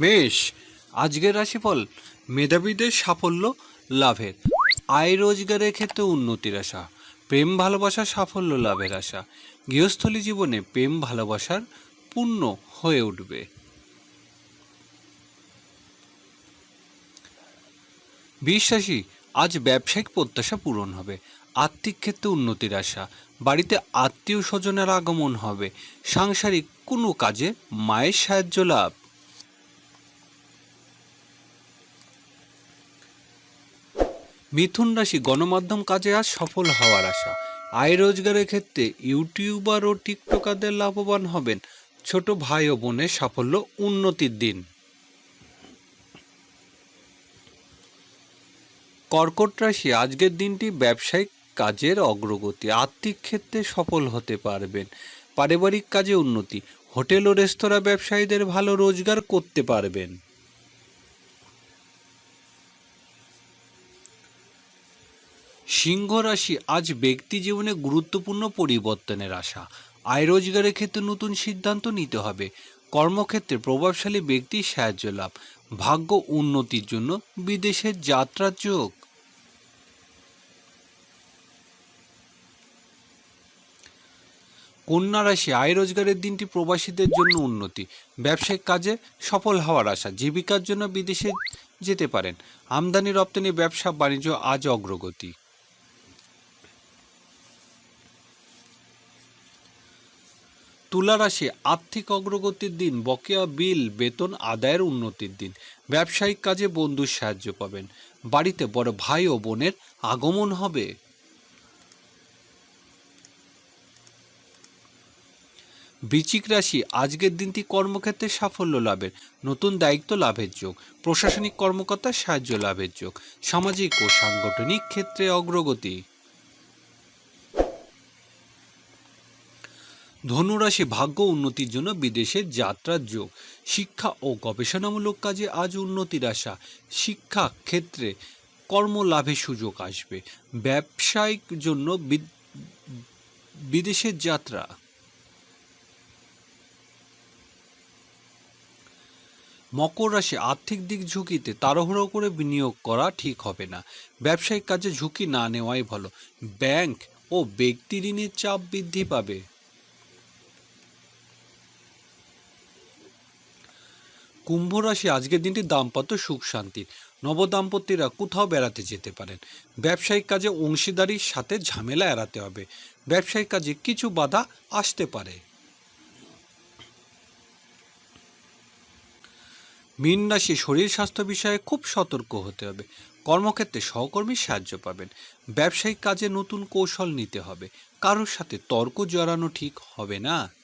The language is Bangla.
মেষ আজকের রাশিফল মেধাবীদের সাফল্য লাভের। আয় রোজগারের ক্ষেত্রে উন্নতির আশা, প্রেম ভালোবাসার সাফল্য লাভের আশা, গৃহস্থলী জীবনে প্রেম ভালোবাসার পূর্ণ হয়ে উঠবে। বিশ্বাসী আজ ব্যবসায়িক প্রত্যাশা পূরণ হবে, আর্থিক ক্ষেত্রে উন্নতির আশা, বাড়িতে আত্মীয় স্বজনের আগমন হবে, সাংসারিক কোনো কাজে মায়ের সাহায্য লাভ। মিথুন রাশি গণমাধ্যম কাজে আজ সফল হওয়ার আশা। আয় রোজগারের ক্ষেত্রে ইউটিউবার ও টিকটকারদের লাভবান হবেন ছোট ভাই ও বোনের সাফল্য উন্নতির দিন। কর্কট রাশি আজকের দিনটি ব্যবসায়িক কাজের অগ্রগতি, আর্থিক ক্ষেত্রে সফল হতে পারবেন, পারিবারিক কাজে উন্নতি, হোটেল ও রেস্তোরাঁ ব্যবসায়ীদের ভালো রোজগার করতে পারবেন। সিংহ রাশি আজ ব্যক্তি জীবনে গুরুত্বপূর্ণ পরিবর্তনের আশা। আয় রোজগারের ক্ষেত্রে নতুন সিদ্ধান্ত নিতে হবে। কর্মক্ষেত্রে প্রভাবশালী ব্যক্তির সাহায্য লাভ। ভাগ্য উন্নতির জন্য বিদেশের যাত্রার যোগ। কন্যা রাশি আয় রোজগারের দিনটি প্রবাসীদের জন্য উন্নতি। ব্যবসায়িক কাজে সফল হওয়ার আশা। জীবিকার জন্য বিদেশে যেতে পারেন। আমদানি রপ্তানি ব্যবসা বাণিজ্য আজ অগ্রগতি। তুলা রাশি আর্থিক অগ্রগতির দিন, বকেয়া বিল, বেতন আদায়ের উন্নতির দিন। ব্যবসায়িক কাজে বন্ধুর সাহায্য পাবেন। বাড়িতে বড় ভাই ও বোনের আগমন হবে। বৃচিক রাশি, আজকের দিনটি কর্মক্ষেত্রে সাফল্য লাভের, নতুন দায়িত্ব লাভের যোগ, প্রশাসনিক কর্মকর্তার সাহায্য লাভের যোগ, সামাজিক ও সাংগঠনিক ক্ষেত্রে অগ্রগতি। ধনুরাশি ভাগ্য উন্নতির জন্য বিদেশে যাত্রার যোগ। শিক্ষা ও গবেষণামূলক কাজে আজ উন্নতির আশা। শিক্ষা ক্ষেত্রে কর্মলাভের সুযোগ আসবে। ব্যবসায়িক জন্য বিদেশের যাত্রা। মকর রাশি আর্থিক দিক ঝুঁকিতে তাড়াহুড়ো করে বিনিয়োগ করা ঠিক হবে না। ব্যবসায়িক কাজে ঝুঁকি না নেওয়াই ভালো। ব্যাংক ও ব্যক্তি ঋণের চাপ বৃদ্ধি পাবে। কুম্ভ রাশি আজকের দিনটি দাম্পত্য সুখ শান্তির নবদাম্পত্যরা কোথাও বেড়াতে যেতে পারেন। ব্যবসায়িক কাজে অংশীদারির সাথে ঝামেলা এড়াতে হবে। ব্যবসায়িক কাজে কিছু বাধা আসতে পারে। মীন রাশি শরীর স্বাস্থ্য বিষয়ে খুব সতর্ক হতে হবে। কর্মক্ষেত্রে সহকর্মীর সাহায্য পাবেন। ব্যবসায়িক কাজে নতুন কৌশল নিতে হবে। কারোর সাথে তর্ক জড়ানো ঠিক হবে না।